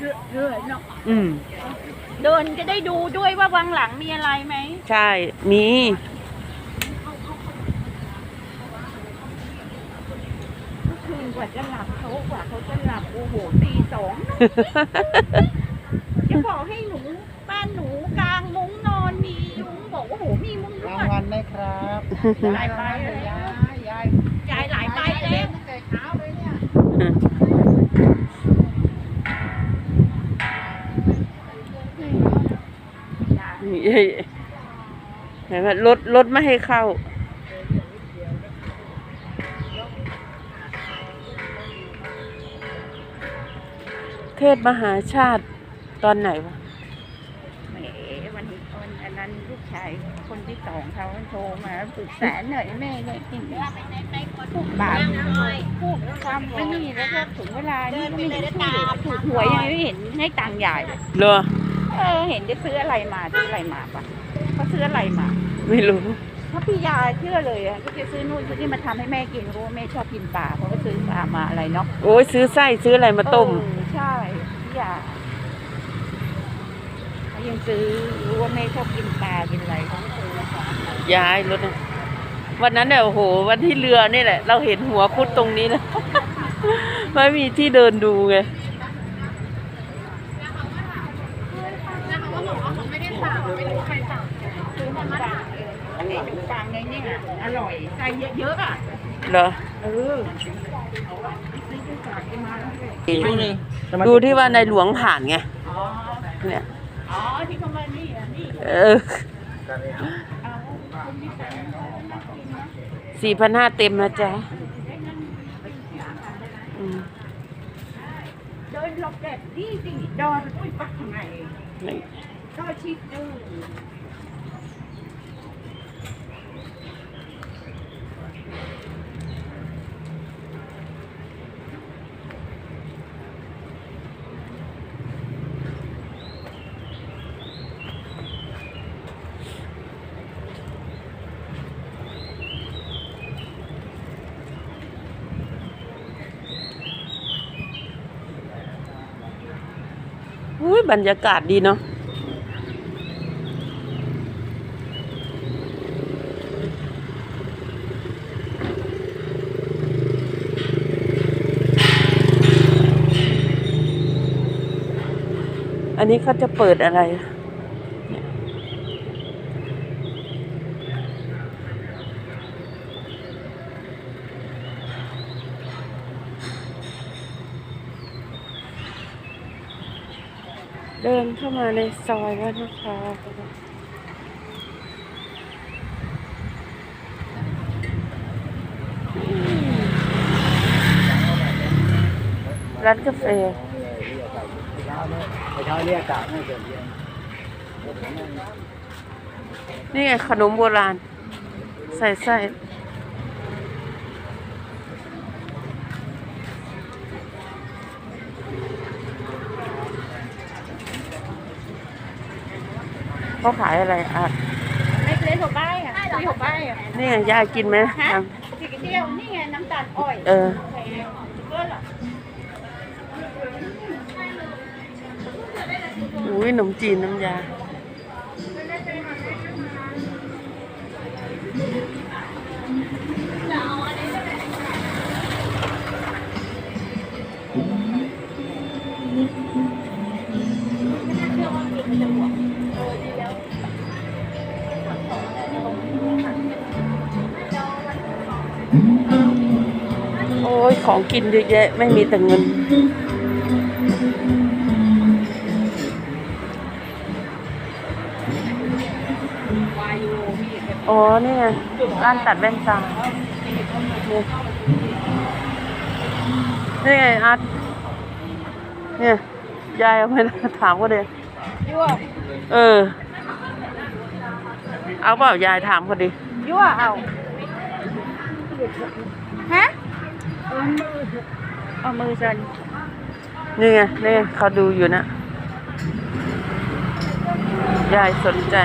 เรื่อยๆเนาะอืม เดินจะได้ดูด้วยว่าวังหลังมีอะไรไหมใช่ มี เมื่อคืนกว่าจะหลับเขากว่าเขาจะหลับโอ้โหตีสองจะบอกให้หนูบ้านหนูกลางมุ้งนอนมียุ้งบอกว่าโอ้โหมีมุ้งนรางวดวัลไหมครับหลายใบเลย ยายยายยายหลายใบเลยตั้งแต่เช้าเลยเนี่ย เห็นไหมรถรถไม่ให้เข้า เทศมหาชาติตอนไหนวะแหมวันนี้วันอันนั้นลูกชายคนที่สองเขาโทรมาปรึกษาหน่อยแม่เลยจริงพูดบาปพูดความไม่นี่แล้วก็ถึงเวลานี่ก็ไม่เห็นช่วยอถูกหวยยังไม่เห็นให้ตังค์ใหญ่เลยเหรอ เออเห็นจะซื้ออะไรมาซื้ออะไรมาปะเขาซื้ออะไรมาไม่รู้เพราะพี่ยาเชื่อเลยอะก็จะซื้อนู่นซื้อนี่มาทำให้แม่กินเพราะว่าแม่ชอบกินปลาเพราะว่าซื้อปลามาอะไรเนาะโอ้ยซื้อไส้ซื้ออะไรมาต้ม เออใช่พี่ยาเขายังซื้อรู้ว่าแม่ชอบกินปลากินอะไรเขาก็ซื้อมาฝากย้ายรถน่ะวันนั้นเนี่ยโอ้โห วันที่เรือนี่แหละ เราเห็นหัวคุดตรงนี้นะ ไม่มีที่เดินดูไง ซื้อมาฝากอันนี้ดูฟังในนี่อร่อยใส่เยอะๆอะเหรอเออซื้อไปฝากกันมาแล้วด้วยดูที่ว่าในหลวงผ่านไงอ๋อเนี่ยอ๋อที่เขามานี่อะนี่เออเอาคนที่ใส่เขามากินนะสี่พันห้าเต็มนะจ๊ะอืม เดินหลบแดดนี่สิดอนอุ้ยปักทำไงนี่ก็ชิดดู อุ้ยบรรยากาศดีเนาะอันนี้เขาจะเปิดอะไร เดินเข้ามาในซอยแล้วนะคะร้านกาแฟไปเช้าเรียกนี่ไงขนมโบราณ ใส่ไส้ เขาขายอะไรอะไม่เล่นหัวใบอะซื้อหัวใบอะนี่ไงยายกินไหมฮะอะสีเดียวนี่ไงน้ำตาลอ้อยเออแพงเพื่อนเหรออุ้ยขนมจีนน้ำยา โอ้ยของกินเยอะแยะ ไม่มีแต่เงิน อ๋อ นี่ไงร้านตัดแว่นตาเนี่ยนี่ไงอาร์ตเนี่ย ยายเอาไปถามก็เลยยั่วเออ เอาเปล่ายายถามก็ดียั่วเอา ฮะเอามือฉันนี่ไงนี่เขาดูอยู่นะ ยายสนใจ